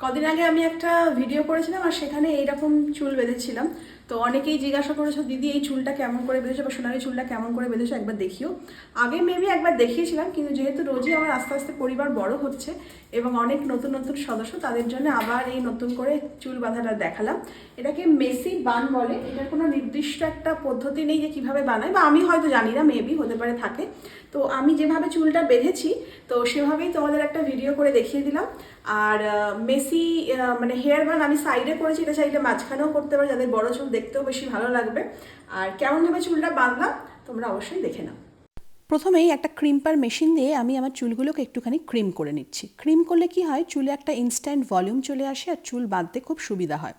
কদিন আগে আমি একটা ভিডিও করেছিলাম আর সেখানে এইরকম চুল বেঁধেছিলাম। তো অনেকেই জিজ্ঞাসা করেছ, দিদি, এই চুলটা কেমন করে বেঁধেছো বা সোনালি চুলটা কেমন করে বেঁধেছো একবার দেখিও। আগে মেবি একবার দেখিয়েছিলাম, কিন্তু যেহেতু রোজই আমার আস্তে আস্তে পরিবার বড় হচ্ছে এবং অনেক নতুন নতুন সদস্য, তাদের জন্য আবার এই নতুন করে চুল বাঁধাটা দেখালাম। এটাকে মেসি বান বলে। এটার কোনো নির্দিষ্ট একটা পদ্ধতি নেই যে কীভাবে বানায়, বা আমি হয়তো জানি না মেবি হতে পারে, থাকে। তো আমি যেভাবে চুলটা বেঁধেছি, তো সেভাবেই তোমাদের একটা ভিডিও করে দেখিয়ে দিলাম। আর মেসি মানে হেয়ার বান আমি সাইডে করেছি, এটা চাইলে মাঝখানেও করতে পারো, যাদের বড় চুল দেখতেও বেশি ভালো লাগবে। আর কেমনভাবে চুলটা বাঁধলাম তোমরা অবশ্যই দেখে নাও। প্রথমেই একটা ক্রিম্পার মেশিন দিয়ে আমি আমার চুলগুলোকে একটুখানি ক্রিম করে নিচ্ছি। ক্রিম করলে কি হয়? চুলে একটা ইনস্ট্যান্ট ভলিউম চলে আসে আর চুল বাঁধতে খুব সুবিধা হয়।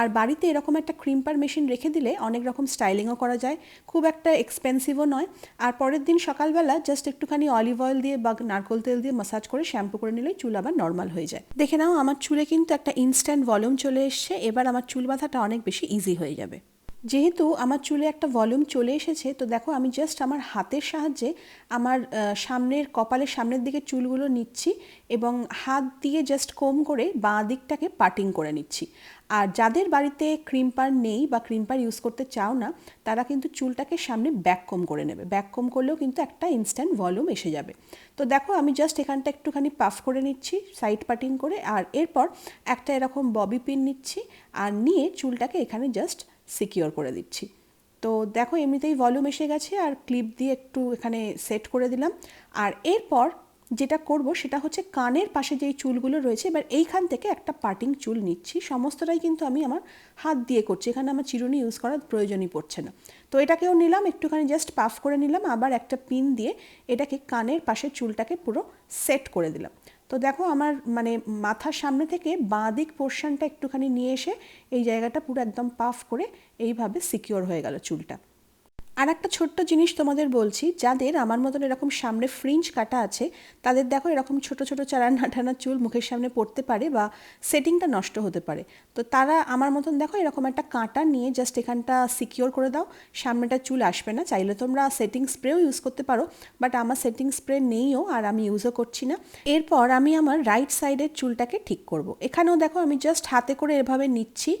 আর বাড়িতে এরকম একটা ক্রিম্পার মেশিন রেখে দিলে অনেক রকম স্টাইলিংও করা যায়। খুব একটা এক্সপেন্সিভও নয়। আর পরের দিন সকালবেলা জাস্ট একটুখানি অলিভ অয়েল দিয়ে বা নারকোল তেল দিয়ে মাসাজ করে শ্যাম্পু করে নিলেই চুল আবার নর্মাল হয়ে যায়। দেখে নাও, আমার চুলে কিন্তু একটা ইনস্ট্যান্ট ভলিউম চলে এসছে। এবার আমার চুল বাঁধাটা অনেক বেশি ইজি হয়ে যাবে। যেহেতু আমার চুলে একটা ভলিউম চলে এসেছে, তো দেখো আমি জাস্ট আমার হাতের সাহায্যে আমার সামনের, কপালের সামনের দিকে চুলগুলো নিচ্ছি এবং হাত দিয়ে জাস্ট কম করে বাঁ দিকটাকে পাটিং করে নিচ্ছি। আর যাদের বাড়িতে ক্রিম্পার নেই বা ক্রিম্পার ইউজ করতে চাও না, তারা কিন্তু চুলটাকে সামনে ব্যাক কম করে নেবে। ব্যাক কম করলেও কিন্তু একটা ইনস্ট্যান্ট ভলিউম এসে যাবে। তো দেখো আমি জাস্ট এখানটা একটুখানি পাফ করে নিচ্ছি সাইড পাটিং করে, আর এরপর একটা এরকম ববি পিন নিচ্ছি, আর নিয়ে চুলটাকে এখানে জাস্ট সিকিওর করে দিচ্ছি। তো দেখো এমনিতেই ভলিউম এসে গেছে আর ক্লিপ দিয়ে একটু এখানে সেট করে দিলাম। আর এরপর যেটা করব সেটা হচ্ছে কানের পাশে যেই চুলগুলো রয়েছে, এবার এইখান থেকে একটা পার্টিং চুল নিচ্ছি। সমস্তটাই কিন্তু আমি আমার হাত দিয়ে করছি। এখানে আমার চিরুনি ইউজ করার প্রয়োজনই পড়ছে না। তো এটাকেও নিলাম, একটুখানি জাস্ট পাফ করে নিলাম, আবার একটা পিন দিয়ে এটাকে কানের পাশে চুলটাকে পুরো সেট করে দিলাম। তো দেখো আমার মানে মাথার সামনে থেকে বাঁ দিক পোর্শনটা একটুখানি নিয়ে এসে এই জায়গাটা পুরো একদম পাফ করে এইভাবে সিকিওর হয়ে গেল চুলটা। আর একটা ছোট্ট জিনিস তোমাদের বলছি, যাদের আমার মতন এরকম সামনে ফ্রিঞ্জ কাটা আছে, তাদের দেখো এরকম ছোট ছোট চারা নাটানা চুল মুখের সামনে পড়তে পারে বা সেটিংটা নষ্ট হতে পারে। তো তারা আমার মতন দেখো এরকম একটা কাঁটা নিয়ে জাস্ট এখানটা সিকিওর করে দাও, সামনেটা চুল আসবে না। চাইলে তোমরা সেটিং স্প্রেও ইউজ করতে পারো বাট আমার সেটিং স্প্রে নেইও আর আমি ইউজও করছি না। এরপর আমি আমার রাইট সাইডের চুলটাকে ঠিক করব। এখানেও দেখো আমি জাস্ট হাতে করে এভাবে নিচ্ছি,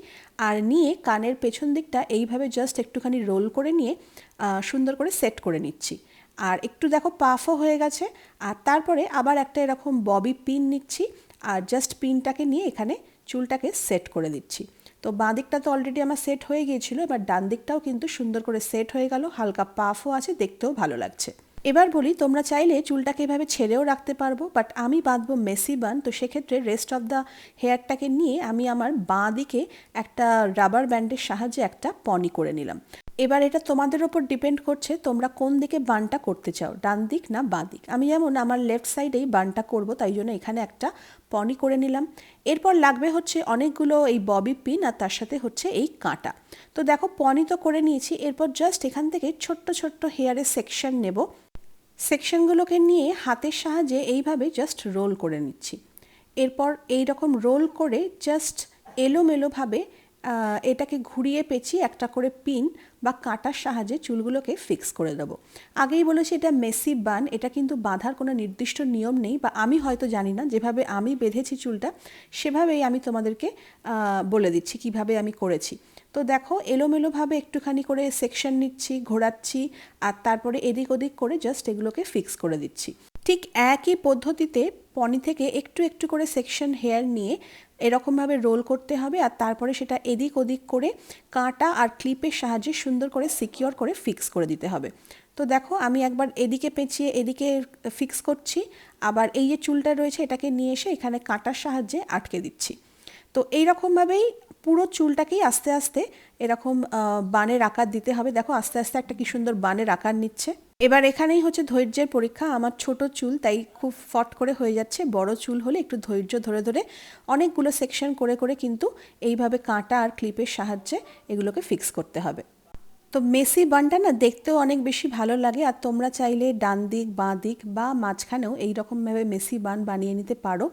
আর নিয়ে কানের পেছন দিকটা এইভাবে জাস্ট একটুখানি রোল করে নিয়ে সুন্দর করে সেট করে নিচ্ছি। আর একটু দেখো পাফও হয়ে গেছে, আর তারপরে আবার একটা এরকম ববি পিন নিচ্ছি, আর জাস্ট পিনটাকে নিয়ে এখানে চুলটাকে সেট করে দিচ্ছি। তো বাঁ দিকটা তো অলরেডি আমার সেট হয়ে গিয়েছিল, এবার ডান দিকটাও কিন্তু সুন্দর করে সেট হয়ে গেল, হালকা পাফও আছে, দেখতেও ভালো লাগছে। এবার বলি, তোমরা চাইলে চুলটাকে এভাবে ছেড়েও রাখতে পারব বাট আমি বাঁধবো মেসি বান তো সেক্ষেত্রে রেস্ট অফ দ্য হেয়ারটাকে নিয়ে আমি আমার বাঁ দিকে একটা রাবার ব্যান্ডের সাহায্যে একটা পনি করে নিলাম। এবার এটা তোমাদের ওপর ডিপেন্ড করছে তোমরা কোন দিকে বানটা করতে চাও, ডান দিক না বাঁ দিক। আমি যেমন আমার লেফট সাইডেই বানটা করব, তাই জন্য এখানে একটা পনি করে নিলাম। এরপর লাগবে হচ্ছে অনেকগুলো এই ববি পিন আর তার সাথে হচ্ছে এই কাঁটা। তো দেখো পনি তো করে নিয়েছি, এরপর জাস্ট এখান থেকে ছোট্ট ছোট্ট হেয়ারের সেকশন নেব। সেকশনগুলোকে নিয়ে হাতের সাহায্যে এইভাবে জাস্ট রোল করে নিচ্ছি। এরপর এই রকম রোল করে জাস্ট এলোমেলোভাবে এটাকে ঘুরিয়ে পেঁচিয়ে একটা করে পিন বা কাঁটার সাহায্যে চুলগুলোকে ফিক্স করে দেবো। আগেই বলেছি এটা মেসি বান এটা কিন্তু বাঁধার কোনো নির্দিষ্ট নিয়ম নেই বা আমি হয়তো জানি না, যেভাবে আমি বেঁধেছি চুলটা, সেভাবেই আমি তোমাদেরকে বলে দিচ্ছি কীভাবে আমি করেছি। তো দেখো, এলোমেলোভাবে একটুখানি করে সেকশন নিচ্ছি, ঘোরাচ্ছি, আর তারপরে এদিক ওদিক করে জাস্ট এগুলোকে ফিক্স করে দিচ্ছি। ঠিক একই পদ্ধতিতে পনি থেকে একটু একটু করে সেকশন হেয়ার নিয়ে এরকমভাবে রোল করতে হবে আর তারপরে সেটা এদিক ওদিক করে কাঁটা আর ক্লিপের সাহায্যে সুন্দর করে সিকিওর করে ফিক্স করে দিতে হবে। তো দেখো আমি একবার এদিকে পেঁচিয়ে এদিকে ফিক্স করছি, আবার এই যে চুলটা রয়েছে এটাকে নিয়ে এসে এখানে কাঁটার সাহায্যে আটকে দিচ্ছি। তো এই রকমভাবেই পুরো চুলটাকেই আস্তে আস্তে এরকম বানের আকার দিতে হবে। দেখো আস্তে আস্তে একটা কি সুন্দর বানের আকার নিচ্ছে। এবার এখানেই হচ্ছে ধৈর্যের পরীক্ষা। আমার ছোট চুল, তাই খুব ফট করে হয়ে যাচ্ছে। বড় চুল হলে একটু ধৈর্য ধরে ধরে অনেকগুলো সেকশন করে করে কিন্তু এইভাবে কাঁটা আর ক্লিপের সাহায্যে এগুলোকে ফিক্স করতে হবে। তো মেসি বানটা না দেখতেও অনেক বেশি ভালো লাগে। আর তোমরা চাইলে ডান দিক, বাঁ দিক বা মাঝখানেও এই রকমভাবে মেসি বান বানিয়ে নিতে পারো।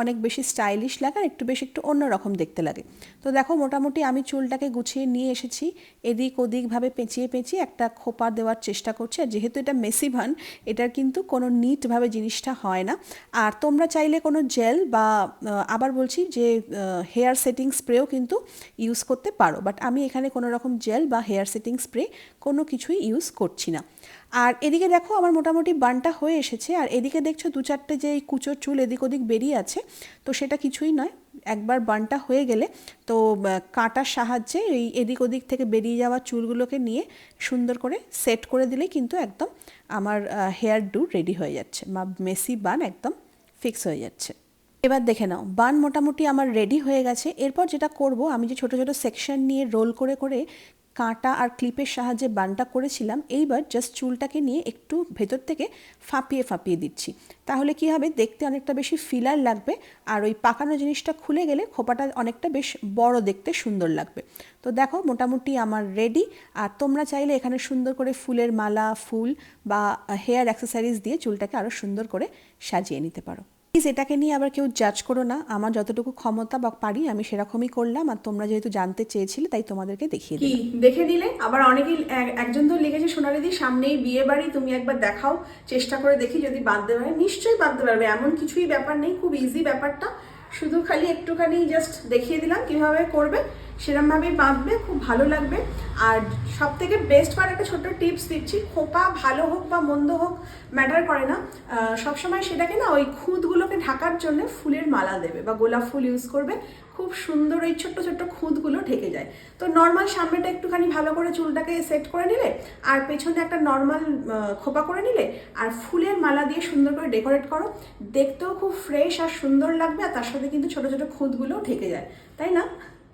অনেক বেশি স্টাইলিশ লাগে আর একটু বেশি একটু অন্যরকম দেখতে লাগে। তো দেখো মোটামুটি আমি চুলটাকে গুছিয়ে নিয়ে এসেছি। এদিক ওদিকভাবে পেঁচিয়ে পেঁচিয়ে একটা খোপা দেওয়ার চেষ্টা করছি। আর যেহেতু এটা মেসি ভান এটার কিন্তু কোনো নিটভাবে জিনিসটা হয় না। আর তোমরা চাইলে কোনো জেল বা আবার বলছি যে হেয়ার সেটিং স্প্রেও কিন্তু ইউজ করতে পারো। বাট আমি এখানে কোনো রকম জেল বা হেয়ার সেটিং স্প্রে কোনো কিছুই ইউজ করছি না। আর এদিকে দেখো আমার মোটামুটি বানটা হয়ে এসেছে। আর এদিকে দেখছ দু চারটে যে এই কুচোর চুল এদিক ওদিক বেরিয়ে আছে তো সেটা কিছুই নয়। একবার বানটা হয়ে গেলে তো কাঁটার সাহায্যে এই এদিক ওদিক থেকে বেরিয়ে যাওয়া চুলগুলোকে নিয়ে সুন্দর করে সেট করে দিলেই কিন্তু একদম আমার হেয়ার ডু রেডি হয়ে যাচ্ছে বা মেসি বান একদম ফিক্স হয়ে যাচ্ছে। এবার দেখে নাও, বান মোটামুটি আমার রেডি হয়ে গেছে। এরপর যেটা করব, আমি যে ছোট ছোট সেকশন নিয়ে রোল করে করে কাঁটা আর ক্লিপের সাহায্যে বানটা করেছিলাম, এইবার জাস্ট চুলটাকে নিয়ে একটু ভেতর থেকে ফাঁপিয়ে ফাঁপিয়ে দিচ্ছি। তাহলে কি হবে? দেখতে অনেকটা বেশি ফিলার লাগবে আর ওই পাকানো জিনিসটা খুলে গেলে খোপাটা অনেকটা বেশ বড় দেখতে সুন্দর লাগবে। তো দেখো, মোটামুটি আমার রেডি আর তোমরা চাইলে এখানে সুন্দর করে ফুলের মালা, ফুল বা হেয়ার অ্যাক্সেসারিজ দিয়ে চুলটাকে আরও সুন্দর করে সাজিয়ে নিতে পারো। প্লিজ এটাকে নিয়ে আবার কেউ জাজ করো না। আমার যতটুকু ক্ষমতা বা পারি আমি সেরকমই করলাম। আর তোমরা যেহেতু জানতে চেয়েছিলে তাই তোমাদেরকে দেখিয়ে দিই দেখে নিলে আবার অনেকেই একজন তো লিখেছে সোনালিদি সামনেই বিয়ে বাড়ি তুমি একবার দেখাও চেষ্টা করে দেখি যদি বাঁধতে পারে। নিশ্চয়ই বাঁধতে পারবে। এমন কিছুই ব্যাপার নেই খুব ইজি ব্যাপারটা। শুধু খালি একটুখানি জাস্ট দেখিয়ে দিলাম কীভাবে করবে। সেরমভাবেই বাঁধবে খুব ভালো লাগবে। আর সব থেকে বেস্ট পার একটা ছোট্ট টিপস দিচ্ছি, খোপা ভালো হোক বা মন্দ হোক ম্যাটার করে না। সবসময় সেটাকে না ওই খুঁতগুলোকে ঢাকার জন্য ফুলের মালা দেবে বা গোলাপ ফুল ইউজ করবে। খুব সুন্দর এই ছোট্ট ছোট্ট খুঁতগুলো ঢেকে যায়। তো নর্মাল সামনেটা একটুখানি ভালো করে চুলটাকে সেট করে নিলে, আর পেছনে একটা নর্মাল খোপা করে নিলে, আর ফুলের মালা দিয়ে সুন্দর করে ডেকোরেট করো। দেখতেও খুব ফ্রেশ আর সুন্দর লাগবে, আর তার সাথে কিন্তু ছোট ছোট খুঁতগুলোও ঢেকে যায়। তাই না?